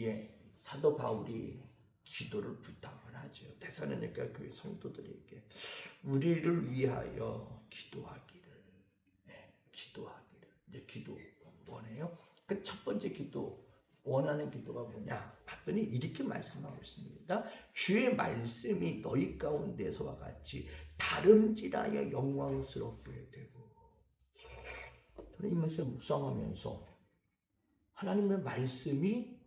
예, 사도 바울이 기도를 부탁을 하죠. 대사로니까 교회 성도들에게 우리를 위하여 기도하기를, 예, 기도하기를 이제 기도 원해요. 그 첫 번째 기도 원하는 기도가 뭐냐? 봤더니 이렇게 말씀하고 있습니다. 주의 말씀이 너희 가운데서와 같이 다름질하여 영광스럽게 되고. 저는 이 말씀 묵상하면서 하나님의 말씀이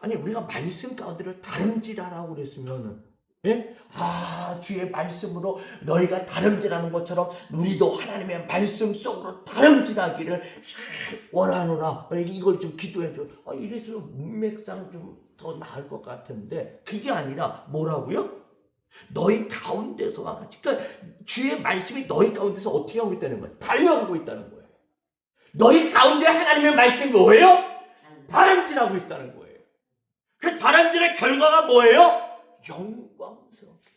아니 우리가 말씀 가운데를 다름질하라고 그랬으면은 예? 아 주의 말씀으로 너희가 다름질하는 것처럼 우리도 하나님의 말씀 속으로 다름질하기를 원하노라 이걸 좀 기도해 줘 아, 이래서 문맥상 좀 더 나을 것 같은데 그게 아니라 뭐라고요? 너희 가운데서와 같이 그러니까 주의 말씀이 너희 가운데서 어떻게 하고 있다는 거예요? 달려가고 있다는 거예요 너희 가운데 하나님의 말씀이 뭐예요? 다름질하고 있다는 거예요. 그 다름질의 결과가 뭐예요? 영광스럽게.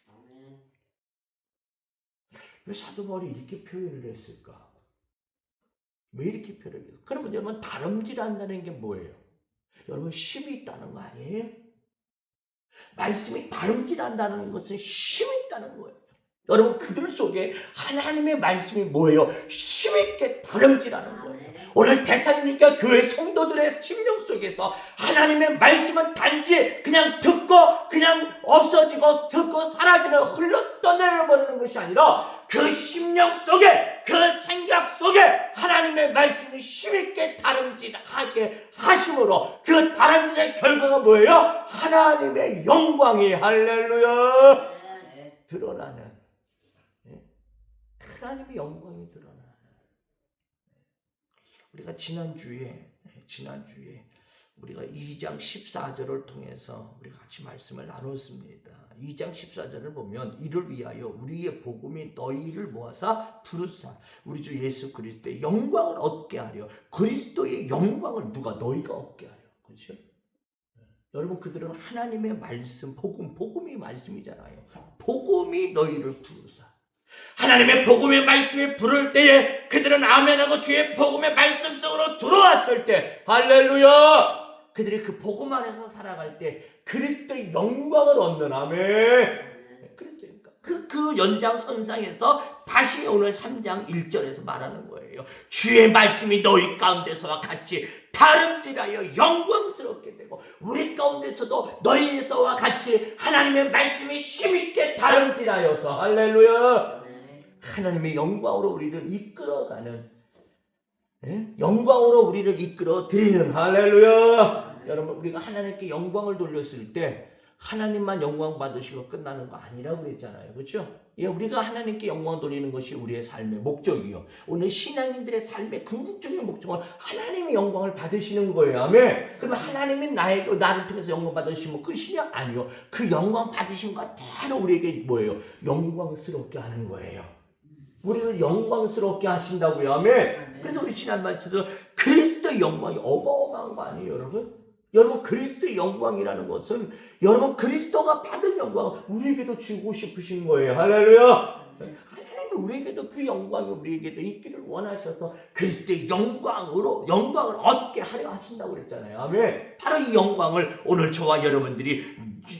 왜 사도 바울이 이렇게 표현을 했을까? 왜 이렇게 표현을 했을까? 그러면 여러분 다름질한다는 게 뭐예요? 여러분 힘이 있다는 거 아니에요? 말씀이 다름질한다는 것은 힘이 있다는 거예요. 여러분 그들 속에 하나님의 말씀이 뭐예요? 힘있게 다름질하는 거예요. 오늘 대사님과 교회 성도들의 심령 속에서 하나님의 말씀은 단지 그냥 듣고 그냥 없어지고 듣고 사라지는 흘러 떠내려버리는 것이 아니라 그 심령 속에 그 생각 속에 하나님의 말씀이 힘있게 다름질하게 하심으로 그 다름질의 결과가 뭐예요? 하나님의 영광이 할렐루야 드러나는 예? 하나님의 영광이 드러나는 우리가 지난주에 예, 지난주에 우리가 2장 14절을 통해서 우리가 같이 말씀을 나눴습니다. 2장 14절을 보면 이를 위하여 우리의 복음이 너희를 모아서 부르사 우리 주 예수 그리스도의 영광을 얻게 하려 그리스도의 영광을 누가 너희가 얻게 하려 그렇죠? 여러분 그들은 하나님의 말씀 복음 복음이 말씀이잖아요. 복음이 너희를 부르사 하나님의 복음의 말씀이 부를 때에 그들은 아멘하고 주의 복음의 말씀 속으로 들어왔을 때 할렐루야 그들이 그 복음 안에서 살아갈 때 그리스도의 영광을 얻는 아멘. 그, 그 연장선상에서 다시 오늘 3장 1절에서 말하는 거예요. 주의 말씀이 너희 가운데서와 같이 다름질하여 영광스럽게 되고 우리 가운데서도 너희에서와 같이 하나님의 말씀이 힘있게 다름질하여서 할렐루야 하나님의 영광으로 우리를 이끌어가는 예? 영광으로 우리를 이끌어 드리는 할렐루야. 여러분 우리가 하나님께 영광을 돌렸을 때 하나님만 영광 받으시고 끝나는 거 아니라고 그랬잖아요. 그렇죠? 예, 우리가 하나님께 영광 돌리는 것이 우리의 삶의 목적이요. 오늘 신앙인들의 삶의 궁극적인 목적은 하나님의 영광을 받으시는 거예요. 아멘. 그러면 하나님이 나의 나를 통해서 영광 받으시면 끝이냐? 아니요. 그 영광 받으신 것 대로 우리에게 뭐예요? 영광스럽게 하는 거예요. 우리를 영광스럽게 하신다고요. 아멘. 그래서 우리 지난번에도 그리스도의 영광이 어마어마한 거 아니에요, 여러분? 여러분 그리스도의 영광이라는 것은 여러분 그리스도가 받은 영광 우리에게도 주고 싶으신 거예요. 할렐루야. 우리에게도 그 영광이 우리에게도 있기를 원하셔서 그리스도의 영광으로 영광을 얻게 하려 하신다고 그랬잖아요. 아멘. 바로 이 영광을 오늘 저와 여러분들이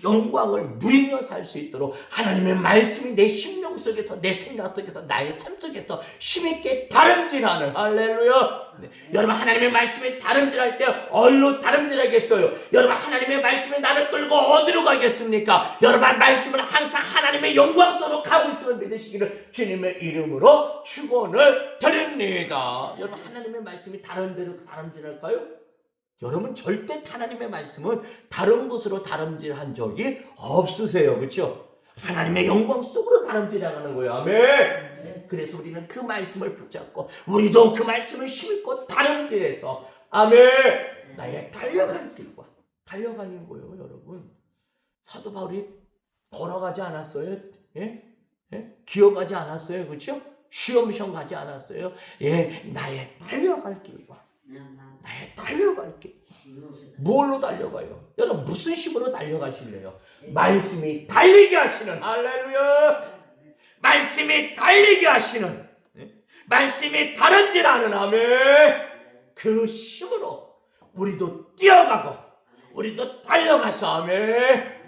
영광을 누리며 살 수 있도록 하나님의 말씀이 내 심령 속에서 내 생각 속에서 나의 삶 속에서 힘있게 다름질하는 할렐루야. 네. 여러분 하나님의 말씀이 다름질할 때 얼로 다름질하겠어요. 여러분 하나님의 말씀이 나를 끌고 어디로 가겠습니까? 여러분 말씀은 항상 하나님의 영광스러로 가고 있음을 믿으시기를 주님 의 이름으로 축원을 드립니다. 여러분 하나님의 말씀이 다른 데로 다름질할까요? 여러분 절대 하나님의 말씀은 다른 곳으로 다름질한 적이 없으세요. 그렇죠? 하나님의 영광 속으로 다름질하는 거예요. 아멘. 그래서 우리는 그 말씀을 붙잡고 우리도 그 말씀을 심고 다름질해서 아멘. 나의 달려가는 길과 달려가는 거예요, 여러분. 사도 바울이 걸어가지 않았어요. 예? 예? 기어가지 않았어요. 그렇죠? 쉬엄쉬엄 가지 않았어요. 예, 나의 달려갈 길과 나의 달려갈 길. 뭘로 달려가요? 여러분 무슨 힘으로 달려가실래요? 말씀이 달리게 하시는 할렐루야. 말씀이 달리게 하시는 예? 말씀이 않은 아멘. 그 힘으로 우리도 뛰어가고 우리도 달려가서 아멘.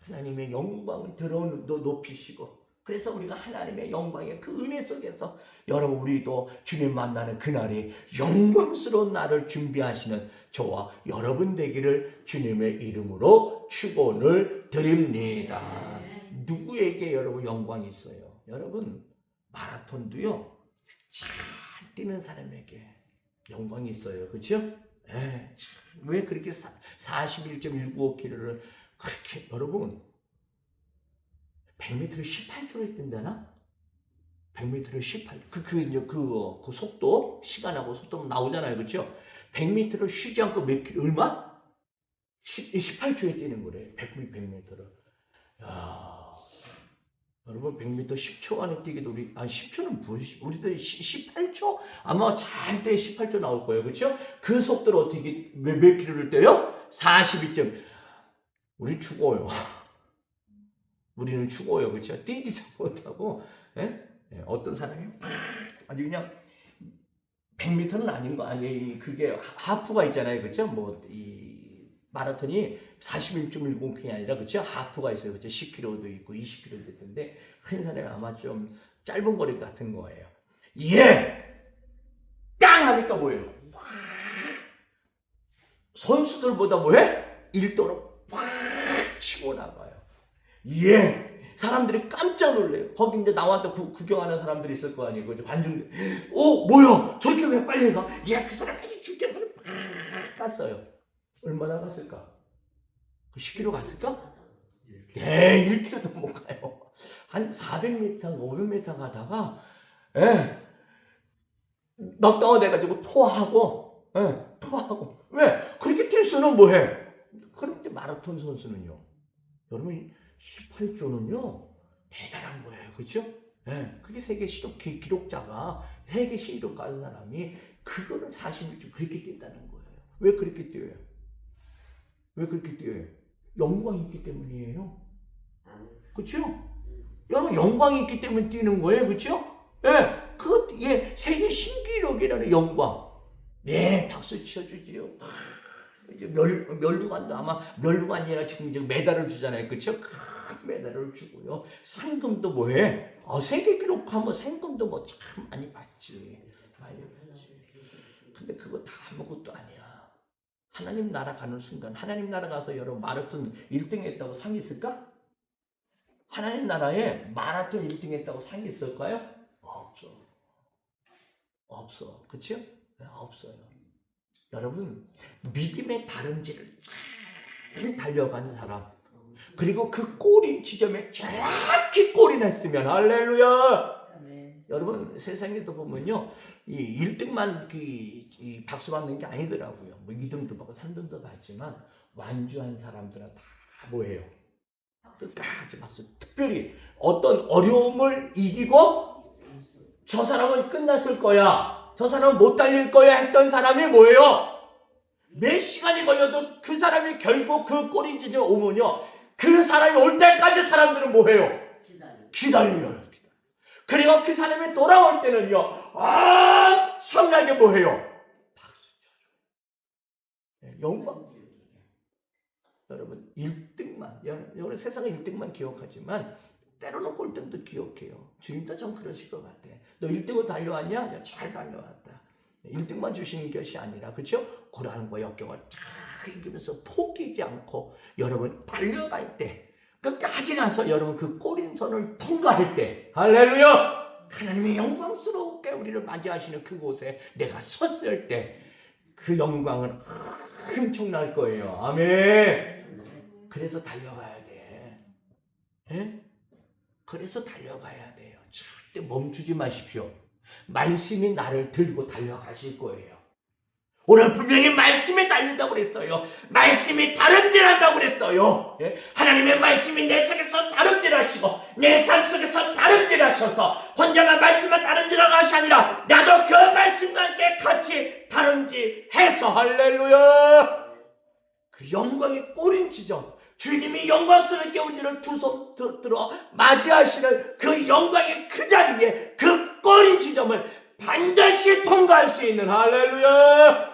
하나님의 영광을 들어 높이시고 그래서 우리가 하나님의 영광의 그 은혜 속에서 여러분 우리도 주님 만나는 그날이 영광스러운 날을 준비하시는 저와 여러분 되기를 주님의 이름으로 축원을 드립니다. 누구에게 여러분 영광이 있어요? 여러분 마라톤도요 잘 뛰는 사람에게 영광이 있어요. 그렇죠? 예, 참, 왜 그렇게 41.195km를 그렇게 여러분 100m를 18초를 뛴다나? 100m를 18. 그, 그, 이제 그, 그 속도, 시간하고 속도 나오잖아요. 그죠? 100m를 쉬지 않고 몇 얼마? 10, 18초에 뛰는 거래. 100, 100m를. 야 여러분, 100m 10초 안에 뛰기도 우리, 아, 10초는 무엇이, 우리도 18초? 아마 잘 때 18초 나올 거예요. 그죠? 그 속도로 어떻게, 몇, 몇 킬로를 뛰어요? 42점. 우리 죽어요. 우리는 죽어요. 그렇죠? 뛰지도 못하고 예? 예, 어떤 사람이 아주 그냥 100m는 아닌 거 아니 그게 하프가 있잖아요. 그렇죠? 뭐 이 마라톤이 41.10km이 아니라 그렇죠? 하프가 있어요. 그렇죠? 10km도 있고 20km도 있던데 한 사람이 아마 좀 짧은 거리 같은 거예요. 예! 땅 하니까 뭐예요? 선수들보다 뭐해? 1도로 팍 치고 나가요. 예. 사람들이 깜짝 놀래요. 거기 이제 나와서 구, 구경하는 사람들이 있을 거 아니에요. 관중들. 오, 뭐야? 저렇게 왜 빨리 가? 야, 그 사람 아주 죽겠어. 팍 갔어요. 얼마나 갔을까? 그 10km 갔을까? 네, 1km도 못 가요. 한 400m, 500m 가다가, 예. 넉다운 돼가지고 토하고, 예, 토하고. 왜? 그렇게 뛸 수는 뭐해? 그런데 마라톤 선수는요. 여러분 18조는요 대단한 거예요, 그렇죠? 예, 그게 세계 기, 기록자가 세계 시록 가는 사람이 그거를 46조 그렇게 뛴다는 거예요. 왜 그렇게 뛰어요? 왜 그렇게 뛰어요? 영광이 있기 때문이에요. 그렇죠? 여러분 영광이 있기 때문에 뛰는 거예요, 그렇죠? 예, 그것 예 세계 신기록이라는 영광. 네, 박수 치워 주지요. 이제 멸, 멸류관도 아마 멸류관이 아니라 지금 이제 메달을 주잖아요. 큰 메달을 주고요. 상금도 뭐해? 어, 세계 기록하면 상금도 뭐 참 많이 받지. 많이 받지. 근데 그거 다 아무것도 아니야. 하나님 나라 가는 순간, 하나님 나라 가서 여러분 마라톤 1등 했다고 상이 있을까? 하나님 나라에 마라톤 1등 했다고 상이 있을까요? 없어. 없어. 그쵸? 네, 없어요. 여러분 믿음의 다름질을 잘 달려가는 사람 그리고 그 꼬린 지점에 정확히 꼬리냈으면 할렐루야. 여러분 세상에도 보면요 이 1등만 그, 이 박수 받는 게 아니더라고요. 뭐 2등도 받고 3등도 받지만 완주한 사람들은 다 뭐예요? 끝까지 박수. 특별히 어떤 어려움을 이기고 저 사람은 끝났을 거야. 저 사람은 못 달릴 거야 했던 사람이 뭐예요? 몇 시간이 걸려도 그 사람이 결국 그 꼬린지에 오면요. 그 사람이 올 때까지 사람들은 뭐해요? 기다려요. 그리고 그 사람이 돌아올 때는요. 엄청나게 뭐해요? 박수 쳐줘요. 영광. 여러분 1등만 여러분 세상의 1등만 기억하지만 때로는 꼴등도 기억해요. 주님도 좀 그러실 것 같아. 너 1등으로 달려왔냐? 야, 잘 달려왔다. 1등만 주시는 것이 아니라, 그렇죠? 고난과 역경을 잘 이기면서 포기지 않고 여러분 달려갈 때, 끝까지 가서 여러분 그 꼬린선을 통과할 때, 할렐루야! 하나님의 영광스럽게 우리를 맞이하시는 그곳에 내가 섰을 때, 그 영광은 엄청날 거예요. 아멘! 그래서 달려가야 돼. 예? 그래서 달려가야 돼요. 절대 멈추지 마십시오. 말씀이 나를 들고 달려가실 거예요. 오늘 분명히 말씀이 달린다고 그랬어요. 말씀이 다름질한다고 그랬어요. 예? 하나님의 말씀이 내 속에서 다름질하시고 내 삶 속에서 다름질하셔서 혼자만 말씀만 다름질하는 것이 아니라 나도 그 말씀과 함께 같이 다름질해서 할렐루야. 그 영광의 꼬린 지점 주님이 영광스럽게 우리를 두손 들어 맞이하시는 그 영광의 그 자리에 그 꼬린 지점을 반드시 통과할 수 있는 할렐루야.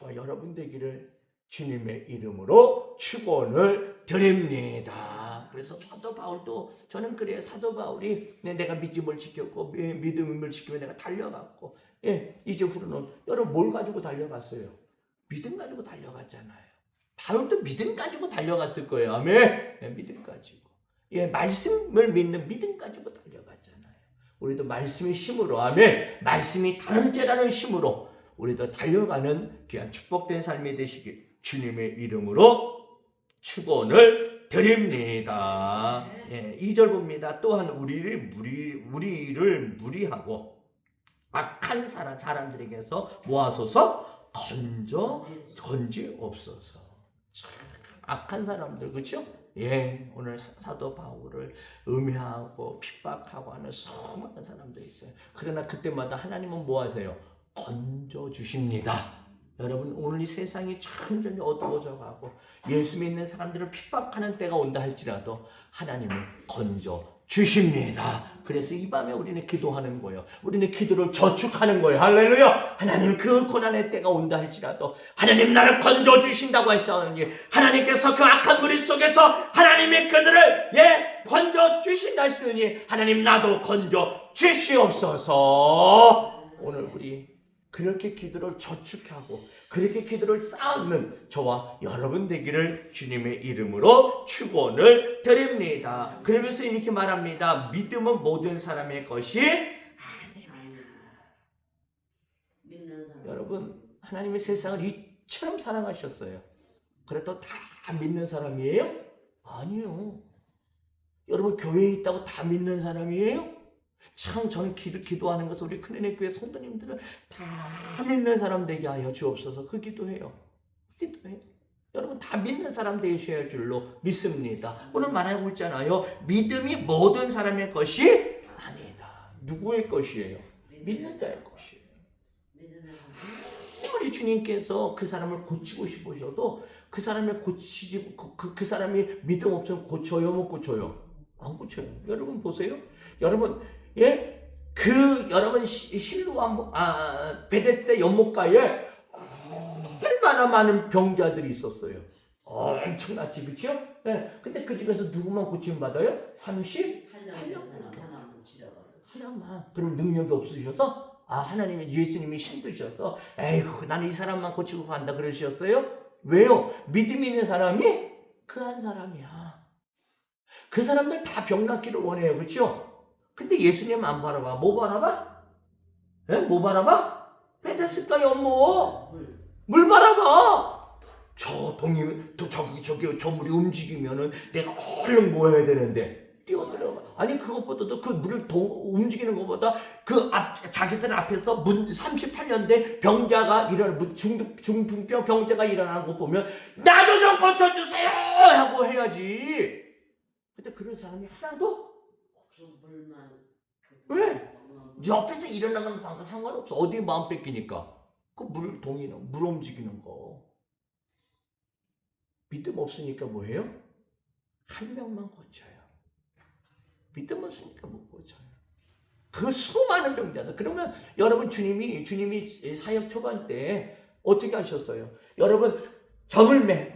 저와 여러분 되기를 주님의 이름으로 축원을 드립니다. 그래서 사도 바울도 저는 그래요. 사도 바울이 네, 내가 믿음을 지켰고 미- 믿음을 지키며 내가 달려갔고 예, 이제 후로는 여러분 뭘 가지고 달려갔어요? 믿음 가지고 달려갔잖아요. 바울도 믿음 가지고 달려갔을 거예요. 아멘. 예, 믿음 가지고. 예, 말씀을 믿는 믿음 가지고 달려갔잖아요. 우리도 말씀의 힘으로 아멘. 말씀이 다름죄라는 힘으로 우리도 달려가는 귀한 축복된 삶이 되시길 주님의 이름으로 축원을 드립니다. 예, 2절 봅니다. 또한 우리를 무리 우리를 무리하고 악한 사람 사람들에게서 모아소서 건져 건지옵소서. 참, 악한 사람들 그렇죠? 예, 오늘 사- 사도 바울을 음해하고 핍박하고 하는 수많은 사람들이 있어요. 그러나 그때마다 하나님은 뭐 하세요? 건져 주십니다. 여러분 오늘 이 세상이 점점 어두워져 가고 예수 믿는 사람들을 핍박하는 때가 온다 할지라도 하나님은 건져 주십니다. 그래서 이 밤에 우리는 기도하는 거예요. 우리는 기도를 저축하는 거예요. 할렐루야! 하나님 그 고난의 때가 온다 할지라도 하나님 나를 건져 주신다고 하셨으니 하나님께서 그 악한 무리 속에서 하나님의 그들을 예 건져 주신다 했으니 하나님 나도 건져 주시옵소서. 오늘 우리 그렇게 기도를 저축하고 그렇게 기도를 쌓는 저와 여러분 되기를 주님의 이름으로 축원을 드립니다. 그러면서 이렇게 말합니다. 믿음은 모든 사람의 것이 사람. 여러분 하나님의 세상을 이처럼 사랑하셨어요. 그래도 다 믿는 사람이에요? 아니요. 여러분 교회에 있다고 다 믿는 사람이에요? 참 저는 기도, 기도 하는 것을 우리 큰은혜 교회 성도님들은 다 믿는 사람 되게 하여 주옵소서 그 기도해요. 그 기도해요. 여러분 다 믿는 사람 되셔야 할 줄로 믿습니다. 오늘 말하고 있잖아요. 믿음이 모든 사람의 것이 아니다. 누구의 것이에요? 믿는 자의 것이에요. 아무리 주님께서 그 사람을 고치고 싶으셔도 그 사람을 고치지 그, 그, 그 사람이 믿음 없으면 고쳐요 못 고쳐요 안 고쳐요 여러분 보세요 여러분 예 그 여러분 시- 실로와 모- 아 베데스다 연못가에 얼마나 많은 병자들이 있었어요 엄청났지 그쵸 예 근데 그 중에서 누구만 고침 받아요 30 한명 사람 하나만. 하나만 그럼 능력이 없으셔서 아 하나님이 예수님이 힘드셔서 에이구 나는 이 사람만 고치고 간다 그러셨어요? 왜요? 믿음 있는 사람이 그 한 사람이야. 그 사람들 다 병 낫기를 원해요, 그렇죠? 근데 예수님 안 바라봐. 뭐 바라봐? 에? 뭐 바라봐? 베데스다 연못 물. 물 바라봐. 저 동이 저 저기 저기 저 물이 움직이면은 내가 얼른 뭐 해야 되는데 뛰어들어가. 아니 그것보다도 그 물을 도, 움직이는 것보다 그 앞 자기들 앞에서 문 38년 된 병자가 일어나 문- 중독 중풍병 병자가 일어나는 거 보면 나도 좀 고쳐주세요 하고 해야지. 근데 그런 사람이 하나도 왜? 옆에서 일어나는 방과 상관없어. 어디 마음 뺏기니까. 그 물 동이는 물 움직이는 거. 믿음 없으니까 뭐해요? 한 명만 고쳐요. 믿음 없으니까 못 고쳐요. 그 수많은 병자들. 그러면 여러분 주님이 주님이 사역 초반 때 어떻게 하셨어요? 여러분 병을 매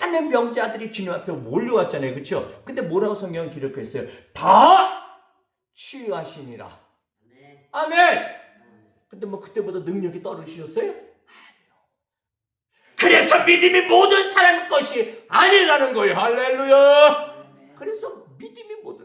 많은 병자들이 주님 앞에 몰려왔잖아요. 그렇죠? 근데 뭐라고 성경은 기록했어요? 다 치유하시니라. 네. 아멘. 근데 뭐 그때보다 능력이 떨어지셨어요? 아니요. 그래서 믿음이 모든 사람 것이 아니라는 거예요. 할렐루야. 그래서 믿음이 모든.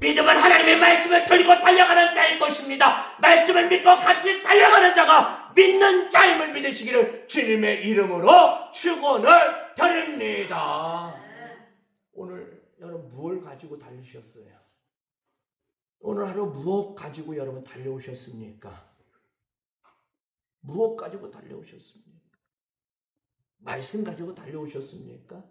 믿음은 하나님의 말씀을 들고 달려가는 자의 것입니다. 말씀을 믿고 같이 달려가는 자가 믿는 자임을 믿으시기를 주님의 이름으로 축원을 드립니다. 네. 오늘 여러분 무엇을 가지고 달리셨어요? 오늘 하루 무엇 가지고 여러분 달려오셨습니까? 무엇 가지고 달려오셨습니까? 말씀 가지고 달려오셨습니까?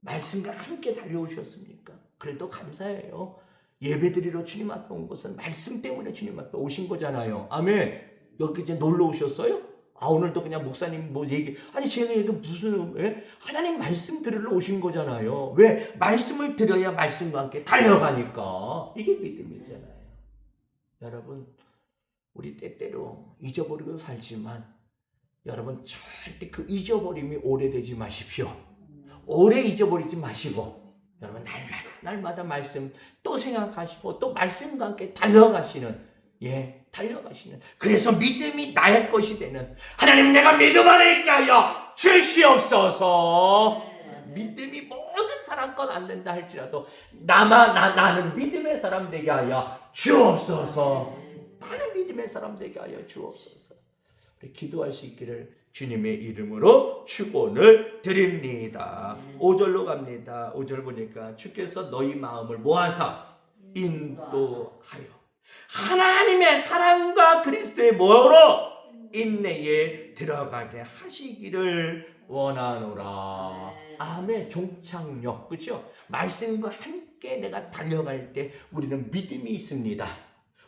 말씀과 함께 달려오셨습니까? 그래도 감사해요. 예배드리러 주님 앞에 온 것은 말씀 때문에 주님 앞에 오신 거잖아요. 아멘. 여기 이제 놀러 오셨어요? 아 오늘도 그냥 목사님 뭐 얘기 아니 제가 얘기 무슨 예? 하나님 말씀 들으러 오신 거잖아요. 왜 말씀을 들어야 말씀과 함께 달려가니까 이게 믿음이잖아요. 여러분 우리 때때로 잊어버리고 살지만 여러분 절대 그 잊어버림이 오래되지 마십시오. 오래 잊어버리지 마시고 여러분 날마다 날마다 말씀 또 생각하시고 또 말씀과 함께 달려가시는 예 달려가시는. 그래서 믿음이 나의 것이 되는 하나님 내가 믿음 안에 있게 하여 주시옵소서. 믿음이 모든 사람 건안 된다 할지라도 나만 나, 나는 믿음의 사람 되게 하여 주옵소서. 나는 믿음의 사람 되게 하여 주옵소서 기도할 수 있기를 주님의 이름으로 축원을 드립니다. 5절로 갑니다. 5절 보니까 주께서 너희 마음을 모아서 인도하여 하나님의 사랑과 그리스도의 뭐로 인내에 들어가게 하시기를 원하노라. 아멘. 종착역 그죠? 말씀과 함께 내가 달려갈 때 우리는 믿음이 있습니다.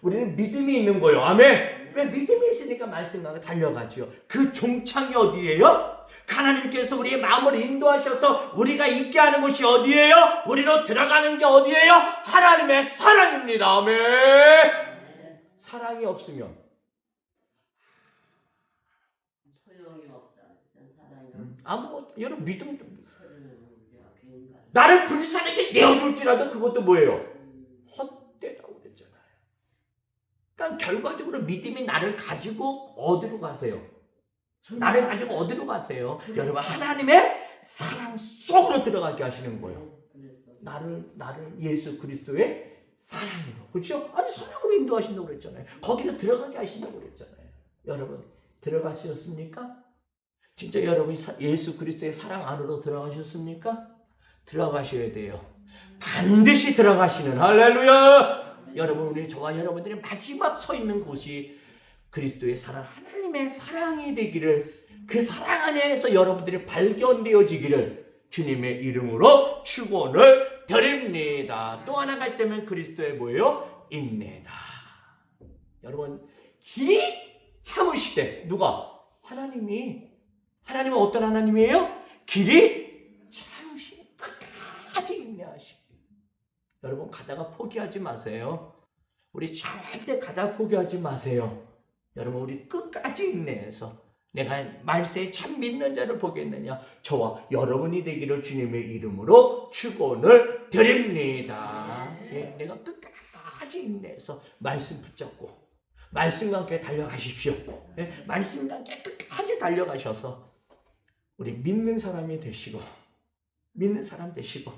우리는 믿음이 있는 거예요. 아멘. 왜 믿음이 있으니까 말씀과 달려가죠. 그 종착이 어디예요? 하나님께서 우리의 마음을 인도하셔서 우리가 있게 하는 곳이 어디예요? 우리로 들어가는 게 어디예요? 하나님의 사랑입니다. 아멘. 사랑이 없으면 소용이 없다. 전 사랑이 음. 아무 여러분 믿음. 나를 불쌍하게 내어줄지라도 그것도 뭐예요? 음, 그랬잖아요. 그러니까 결과적으로 믿음이 나를 가지고 어디로 가세요? 나를 가지고 어디로 가세요? 여러분 하나님의 사랑 속으로 들어가게 하시는 거예요. 그래서 나를 나를 예수 그리스도의 사랑으로 그렇죠? 아니 사랑으로 인도하신다고 그랬잖아요. 거기로 들어가게 하신다고 그랬잖아요. 여러분 들어가셨습니까? 진짜 여러분이 사- 예수 그리스도의 사랑 안으로 들어가셨습니까? 들어가셔야 돼요. 반드시 들어가시는 할렐루야. 여러분 우리 저와 여러분들이 마지막 서 있는 곳이 그리스도의 사랑 하나님의 사랑이 되기를 그 사랑 안에서 여러분들이 발견되어지기를 주님의 이름으로 축원을 드립니다. 또 하나 갈 때면 그리스도의 뭐예요? 인내다. 여러분 길이 참으시되 누가 하나님이 하나님은 어떤 하나님이에요? 길이 참으시 끝까지 인내하시. 여러분 가다가 포기하지 마세요. 우리 절대 가다 포기하지 마세요. 여러분 우리 끝까지 인내해서 내가 말세에 참 믿는 자를 보겠느냐 저와 여러분이 되기를 주님의 이름으로 축원을 드립니다. 예, 내가 끝까지 인내해서 말씀 붙잡고 말씀과 함께 달려가십시오. 예, 말씀과 함께 끝까지 달려가셔서 우리 믿는 사람이 되시고 믿는 사람 되시고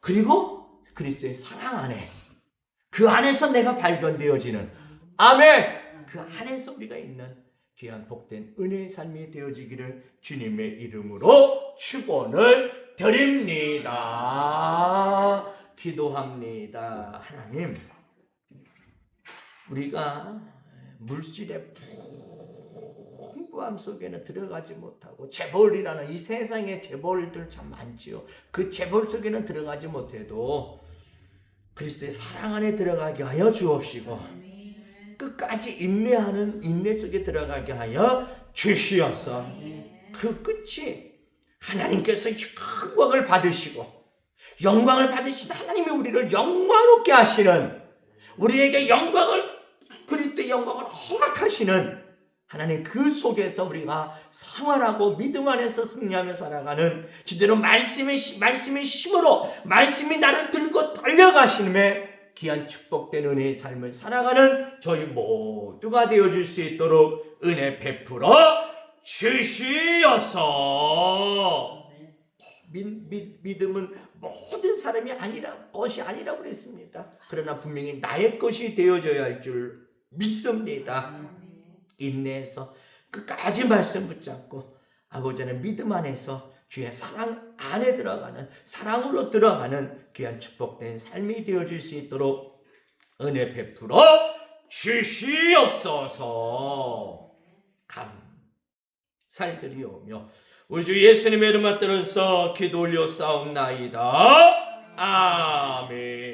그리고 그리스도의 사랑 안에 그 안에서 내가 발견되어지는 아멘. 그 안에서 우리가 있는 귀한 복된 은혜의 삶이 되어지기를 주님의 이름으로 축원을 드립니다. 기도합니다. 하나님, 우리가 물질의 풍부함 속에는 들어가지 못하고 재벌이라는 이 세상에 재벌들 참 많지요. 그 재벌 속에는 들어가지 못해도 그리스도의 사랑 안에 들어가게 하여 주옵시고 끝까지 인내하는 인내 속에 들어가게 하여 주시옵소서. 그 끝이 하나님께서 영광을 받으시고 영광을 받으신 하나님이 우리를 영광롭게 하시는 우리에게 영광을 그리스도의 영광을 허락하시는 하나님 그 속에서 우리가 생활하고 믿음 안에서 승리하며 살아가는 진대로 말씀의 시- 말씀의 힘으로 말씀이 나를 들고 달려가시는에 귀한 축복된 은혜의 삶을 살아가는 저희 모두가 되어줄 수 있도록 은혜 베풀어 주시어서 믿, 믿, 믿음은 모든 사람이 아니라 것이 아니라고 그랬습니다. 그러나 분명히 나의 것이 되어져야 할 줄 믿습니다. 인내해서 끝까지 말씀 붙잡고 아버지는 믿음 안에서 주의 사랑 안에 들어가는 사랑으로 들어가는 귀한 축복된 삶이 되어질 수 있도록 은혜 베풀어 주시옵소서. 감살드리오며 우리 주 예수님의 이름 받들어서 기도 올려 싸움나이다. 아멘